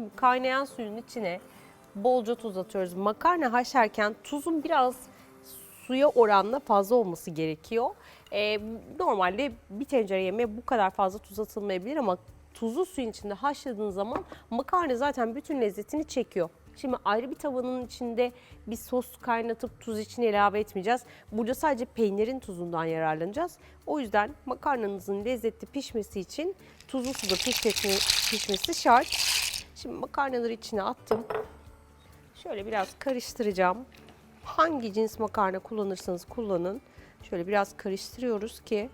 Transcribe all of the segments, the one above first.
Şimdi kaynayan suyun içine bolca tuz atıyoruz. Makarna haşlarken tuzun biraz suya oranla fazla olması gerekiyor. Ee, normalde bir tencere yemeğe bu kadar fazla tuz atılmayabilir ama tuzlu suyun içinde haşladığın zaman makarna zaten bütün lezzetini çekiyor. Şimdi ayrı bir tavanın içinde bir sos kaynatıp tuz içine ilave etmeyeceğiz. Burada sadece peynirin tuzundan yararlanacağız. O yüzden makarnanızın lezzetli pişmesi için tuzlu suda pişmesi, pişmesi şart. Şimdi makarnaları içine attım. Şöyle biraz karıştıracağım. Hangi cins makarna kullanırsanız kullanın. Şöyle biraz karıştırıyoruz ki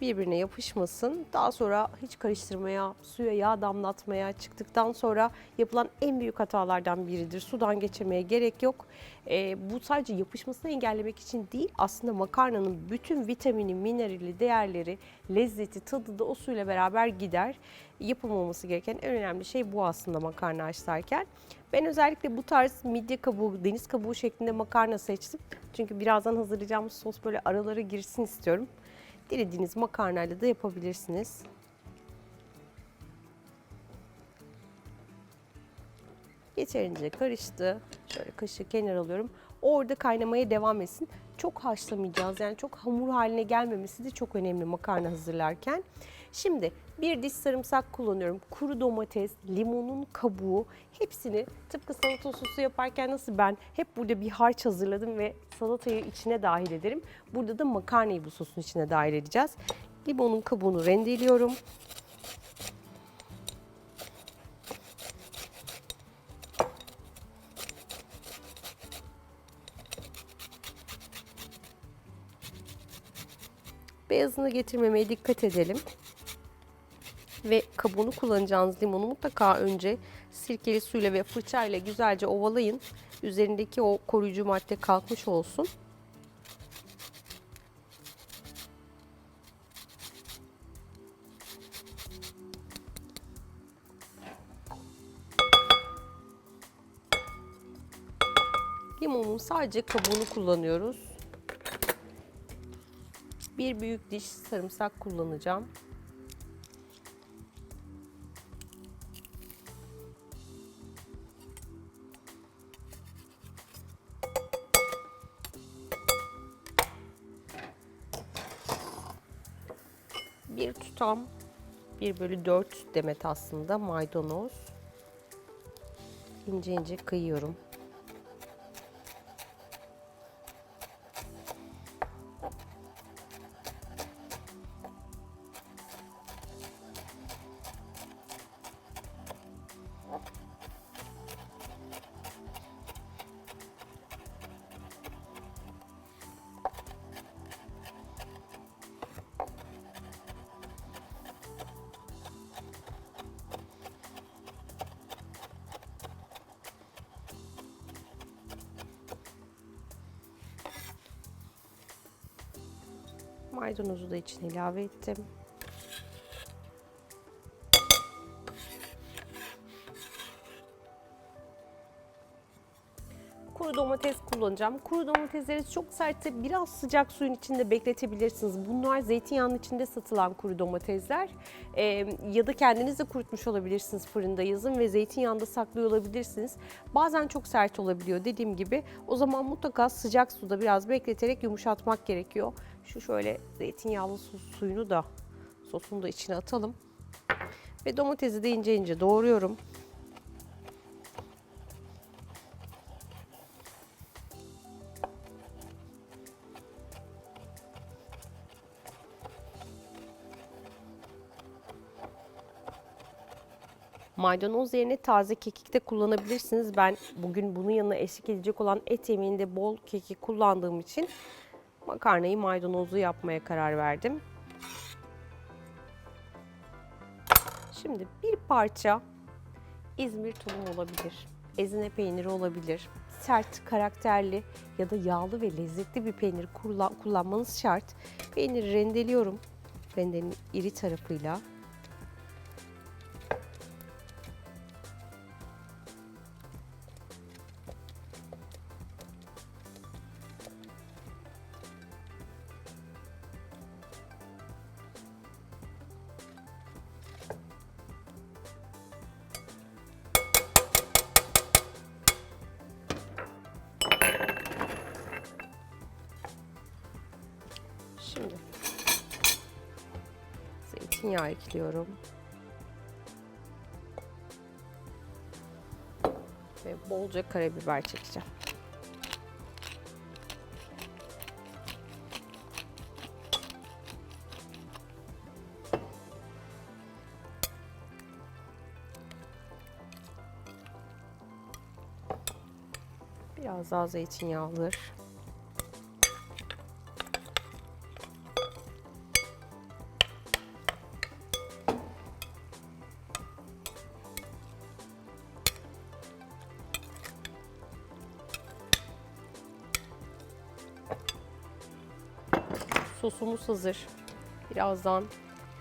birbirine yapışmasın. Daha sonra hiç karıştırmaya, suya yağ damlatmaya çıktıktan sonra yapılan en büyük hatalardan biridir. Sudan geçirmeye gerek yok. Ee, bu sadece yapışmasını engellemek için değil, aslında makarnanın bütün vitamini, minerali, değerleri, lezzeti, tadı da o suyla beraber gider. Yapılmaması gereken en önemli şey bu aslında makarna haşlarken. Ben özellikle bu tarz midye kabuğu, deniz kabuğu şeklinde makarna seçtim. Çünkü birazdan hazırlayacağımız sos böyle aralara girsin istiyorum. Dilediğiniz makarnayla da yapabilirsiniz. Yeterince karıştı. Şöyle kaşığı kenara alıyorum. Orada kaynamaya devam etsin. Çok haşlamayacağız. Yani çok hamur haline gelmemesi de çok önemli makarna hazırlarken. Şimdi bir diş sarımsak kullanıyorum. Kuru domates, limonun kabuğu hepsini tıpkı salata sosu yaparken nasıl ben hep burada bir harç hazırladım ve salatayı içine dahil ederim. Burada da makarnayı bu sosun içine dahil edeceğiz. Limonun kabuğunu rendeliyorum. Beyazını getirmemeye dikkat edelim. Ve kabuğunu kullanacağınız limonu mutlaka önce sirkeli suyla ve fırçayla güzelce ovalayın. Üzerindeki o koruyucu madde kalkmış olsun. Limonun sadece kabuğunu kullanıyoruz. Bir büyük diş sarımsak kullanacağım. Bir tutam 1 bölü 4 demet aslında maydanoz. İnce ince kıyıyorum. Maydanozu da içine ilave ettim. Kuru domates kullanacağım. Kuru domatesleri çok sertse biraz sıcak suyun içinde bekletebilirsiniz. Bunlar zeytinyağının içinde satılan kuru domatesler. Ee, ya da kendiniz de kurutmuş olabilirsiniz fırında yazın ve zeytinyağında saklıyor olabilirsiniz. Bazen çok sert olabiliyor dediğim gibi. O zaman mutlaka sıcak suda biraz bekleterek yumuşatmak gerekiyor. Şu şöyle zeytinyağlı su, suyunu da sosunu da içine atalım. Ve domatesi de ince ince doğruyorum. Maydanoz yerine taze kekik de kullanabilirsiniz. Ben bugün bunun yanına eşlik edecek olan et yemeğinde bol kekik kullandığım için makarnayı maydanozlu yapmaya karar verdim. Şimdi bir parça İzmir tulum olabilir. Ezine peyniri olabilir. Sert, karakterli ya da yağlı ve lezzetli bir peynir kullan- kullanmanız şart. Peyniri rendeliyorum. Rendenin iri tarafıyla zeytinyağı ekliyorum. Ve bolca karabiber çekeceğim. Biraz daha zeytinyağı alır. Sosumuz hazır. Birazdan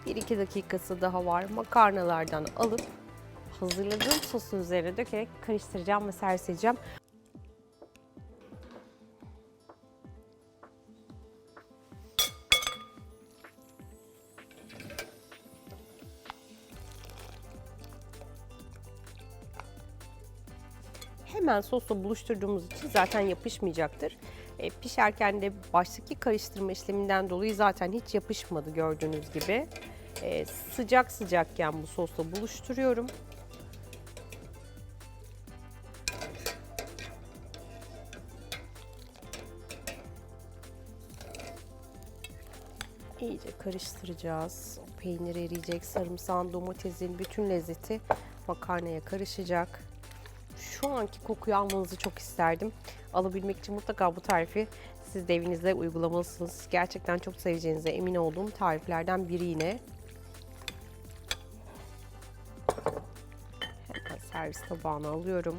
1-2 dakikası daha var. Makarnalardan alıp hazırladığım sosun üzerine dökerek karıştıracağım ve servis edeceğim. Hemen sosla buluşturduğumuz için zaten yapışmayacaktır. E, pişerken de baştaki karıştırma işleminden dolayı zaten hiç yapışmadı gördüğünüz gibi. E, sıcak sıcakken bu sosla buluşturuyorum. İyice karıştıracağız. Peynir eriyecek, sarımsağın, domatesin bütün lezzeti makarnaya karışacak. Şu anki kokuyu almanızı çok isterdim. Alabilmek için mutlaka bu tarifi siz de evinizde uygulamalısınız. Gerçekten çok seveceğinize emin olduğum tariflerden biri yine. Hemen servis tabağına alıyorum.